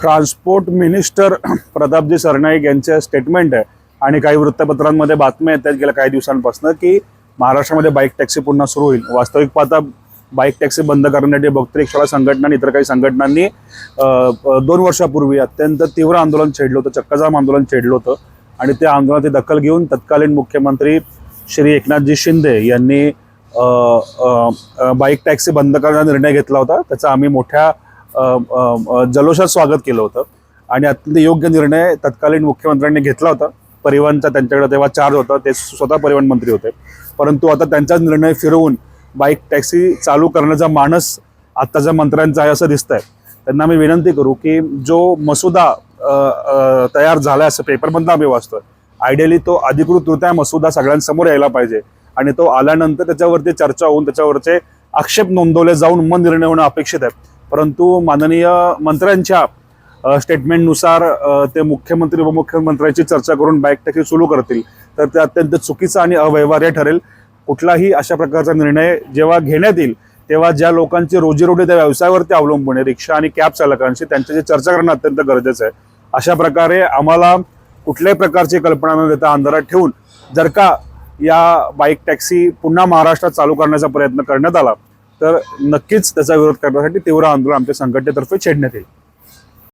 Transport minister प्रतापजी Sarnaik यांचे statement आहे. आणि काही वृत्तपत्रांमध्ये बातम्या येत आहेत गेल्या काही दिवसांपासून की महाराष्ट्रामध्ये बाईक टॅक्सी पुन्हा सुरू होईल. वास्तविक पाहता बाईक टॅक्सी बंद करण्यासाठी भक्त शाळा संघटना आणि इतर काही संघटनांनी दोन वर्षापूर्वी अत्यंत तीव्र आंदोलन छेडलं होतं चक्काजाम आंदोलन छेडलं होतं. आणि त्या आंदोलनाची दखल घेऊन तत्कालीन मुख्यमंत्री श्री एकनाथजी शिंदे यांनी बाईक टॅक्सी बंद करण्याचा निर्णय घेतला होता. त्याचा आम्ही मोठ्या जल्लोषात स्वागत केलं होतं. आणि अत्यंत योग्य निर्णय तत्कालीन मुख्यमंत्र्यांनी घेतला होता. परिवहनचा त्यांच्याकडे तेव्हा चार्ज होता. ते स्वतः परिवहन मंत्री होते. परंतु आता त्यांचाच निर्णय फिरवून बाईक टॅक्सी चालू करण्याचा मानस आत्ताच्या मंत्र्यांचा आहे असं दिसतंय. त्यांना मी विनंती करू की जो मसुदा तयार झाला असं पेपरमधनं आम्ही वाचतोय. आयडियली तो अधिकृतरित्या मसुदा सगळ्यांसमोर यायला पाहिजे. आणि तो आल्यानंतर त्याच्यावरती चर्चा होऊन त्याच्यावरचे आक्षेप नोंदवले जाऊन मन निर्णय होणं अपेक्षित आहे. परंतु माननीय मंत्र्यांच्या स्टेटमेंटनुसार ते मुख्यमंत्री व मुख्यमंत्र्यांची चर्चा करून बाईक टॅक्सी सुरू करतील. तर ते अत्यंत चुकीचं आणि अव्यवहार्य ठरेल. कुठलाही अशा प्रकारचा निर्णय जेव्हा घेण्यात येईल तेव्हा ज्या लोकांची रोजीरोटी त्या व्यवसायावरती अवलंबून आहे रिक्षा आणि कॅब चालकांशी त्यांच्याशी चर्चा करणं अत्यंत गरजेचं आहे. अशा प्रकारे आम्हाला कुठल्याही प्रकारची कल्पना न देता अंधारात ठेवून जर का या बाईक टॅक्सी पुन्हा महाराष्ट्रात चालू करण्याचा प्रयत्न करण्यात आला तर नक्कीच त्याचा विरोध करण्यासाठी तीव्र आंदोलन आमच्या संघटनेतर्फे छेडण्यात येईल.